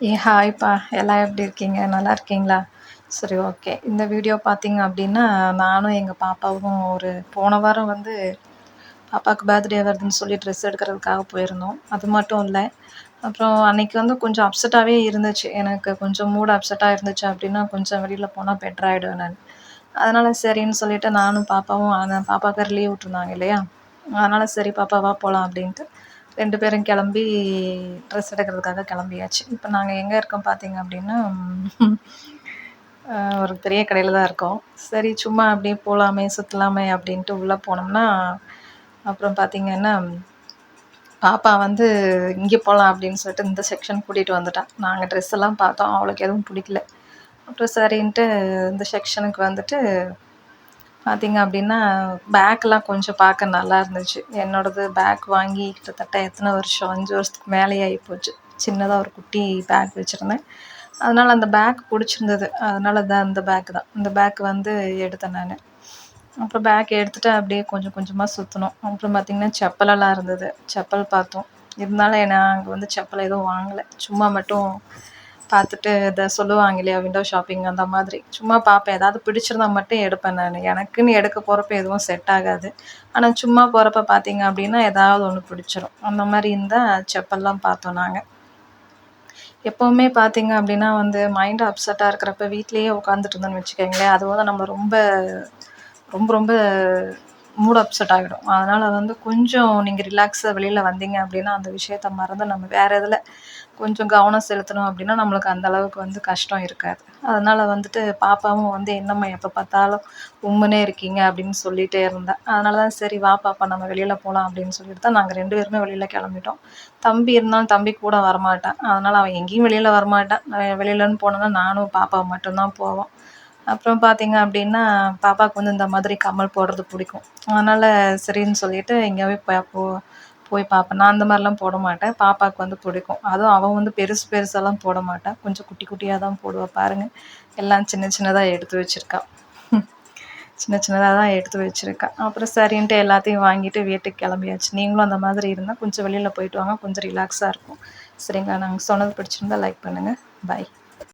ஏ ஹாய்ப்பா. எல்லாம் எப்படி இருக்கீங்க? நல்லா இருக்கீங்களா? சரி ஓகே. இந்த வீடியோ பார்த்தீங்க அப்படின்னா நானும் எங்கள் பாப்பாவும் ஒரு போன வாரம் வந்து பாப்பாவுக்கு பர்த்டே வருதுன்னு சொல்லி ட்ரெஸ் எடுக்கிறதுக்காக போயிருந்தோம். அது மட்டும் இல்லை. அப்புறம் அன்னைக்கு வந்து கொஞ்சம் அப்செட்டாகவே இருந்துச்சு. எனக்கு கொஞ்சம் மூட் அப்செட்டாக இருந்துச்சு அப்படின்னா கொஞ்சம் வெளியில் போனால் பெட்டர் ஆகிடுவேன் நான். அதனால் சரின்னு சொல்லிவிட்டு நானும் பாப்பாவும் அந்த பாப்பாவுக்கு லீவ் விட்டுருந்தாங்க இல்லையா? அதனால் சரி பாப்பாவா போகலாம் அப்படின்ட்டு ரெண்டு பேரும் கிளம்பி ட்ரெஸ் எடுக்கிறதுக்காக கிளம்பியாச்சு. இப்போ நாங்கள் எங்கே இருக்கோம் பார்த்தீங்க அப்படின்னா ஒரு பெரிய கடையில் தான் இருக்கோம். சரி சும்மா அப்படியே போகலாமே சுற்றலாமே அப்படின்ட்டு உள்ளே போனோம்னா அப்புறம் பார்த்தீங்கன்னா பாப்பா வந்து இங்கே போகலாம் அப்படின்னு சொல்லிட்டு இந்த செக்ஷன் கூட்டிகிட்டு வந்துட்டான் நாங்கள் ட்ரெஸ் எல்லாம் பார்த்தோம். அவளுக்கு எதுவும் பிடிக்கல. அப்புறம் சரின்ட்டு இந்த செக்ஷனுக்கு வந்துட்டு பார்த்தீங்க அப்படின்னா பேக்லாம் கொஞ்சம் பார்க்க நல்லா இருந்துச்சு. என்னோடது பேக் வாங்கி கிட்டத்தட்ட எத்தனை வருஷம் அஞ்சு வருஷத்துக்கு மேலேயே ஆகிப்போச்சு சின்னதாக ஒரு குட்டி பேக் வச்சுருந்தேன். அதனால் அந்த பேக் பிடிச்சிருந்தது. அதனால தான் அந்த பேக் தான். இந்த பேக் வந்து எடுத்தேன் நான். அப்புறம் பேக் எடுத்துகிட்டு அப்படியே கொஞ்சம் கொஞ்சமாக சுற்றினோம் அப்புறம் பார்த்திங்கன்னா செப்பலெல்லாம் இருந்தது. செப்பல் பார்த்தோம். இருந்தாலும் நான் அங்கே வந்து செப்பல் எதுவும் வாங்கலை. சும்மா மட்டும் பார்த்துட்டு இதை சொல்லுவாங்க இல்லையா விண்டோ ஷாப்பிங் அந்த மாதிரி. சும்மா பார்ப்பேன். ஏதாவது பிடிச்சிருந்தா மட்டும் எடுப்பேன் நான். எனக்குன்னு எடுக்க போகிறப்ப எதுவும் செட் ஆகாது. ஆனால் சும்மா போகிறப்ப பார்த்தீங்க அப்படின்னா ஏதாவது ஒன்று பிடிச்சிரும். அந்த மாதிரி இருந்தால் செப்பல்லாம் பார்த்தோம் நாங்கள் எப்போவுமே பார்த்தீங்க அப்படின்னா வந்து மைண்ட் அப்செட்டாக இருக்கிறப்ப வீட்லேயே உட்காந்துட்டு இருந்தோன்னு வச்சுக்கோங்களேன். அது வந்து நம்ம ரொம்ப ரொம்ப ரொம்ப மூட் அப்செட் ஆகிடும். அதனால் வந்து கொஞ்சம் நீங்கள் ரிலாக்ஸாக வெளியில் வந்தீங்க அப்படின்னா அந்த விஷயத்த மறந்து நம்ம வேறு இதில் கொஞ்சம் கவனம் செலுத்தணும் அப்படின்னா நம்மளுக்கு அந்த அளவுக்கு வந்து கஷ்டம் இருக்காது. அதனால் வந்துட்டு பாப்பாவும் வந்து என்னம்மா எப்போ பார்த்தாலும் உம்முனே இருக்கீங்க அப்படின்னு சொல்லிகிட்டே இருந்தேன் அதனால தான் சரி வா பாப்பா நம்ம வெளியில் போகலாம் அப்படின்னு சொல்லிட்டு தான் நாங்கள் ரெண்டு பேருமே வெளியில் கிளம்பிட்டோம். தம்பி இருந்தாலும் தம்பி கூட வரமாட்டான். அதனால் அவன் எங்கேயும் வெளியில் வரமாட்டான். வெளியிலன்னு போனோன்னா நானும் பாப்பா மட்டும்தான் போவோம். அப்புறம் பார்த்தீங்க அப்படின்னா பாப்பாவுக்கு வந்து இந்த மாதிரி கம்மல் போடுறது பிடிக்கும். அதனால் சரின்னு சொல்லிட்டு எங்கேயாவே போய் போ போய் பார்ப்பேன் நான் அந்த மாதிரிலாம் போட மாட்டேன். பாப்பாவுக்கு வந்து பிடிக்கும். அதுவும் அவள் வந்து பெருசு பெருசாலாம் போட மாட்டாள் கொஞ்சம் குட்டி குட்டியாக தான் போடுவாள் பாருங்கள் எல்லாம் சின்ன சின்னதாக எடுத்து வச்சுருக்கா. சின்ன சின்னதாக தான் எடுத்து வச்சுருக்கா. அப்புறம் சரின்ட்டு எல்லாத்தையும் வாங்கிட்டு வீட்டுக்கு கிளம்பியாச்சு. நீங்களும் அந்த மாதிரி இருந்தால் கொஞ்சம் வெளியில் போயிட்டு வாங்க. கொஞ்சம் ரிலாக்ஸாக இருக்கும். சரிங்களா நாங்கள் சொன்னது பிடிச்சிருந்தா லைக் பண்ணுங்கள் பாய்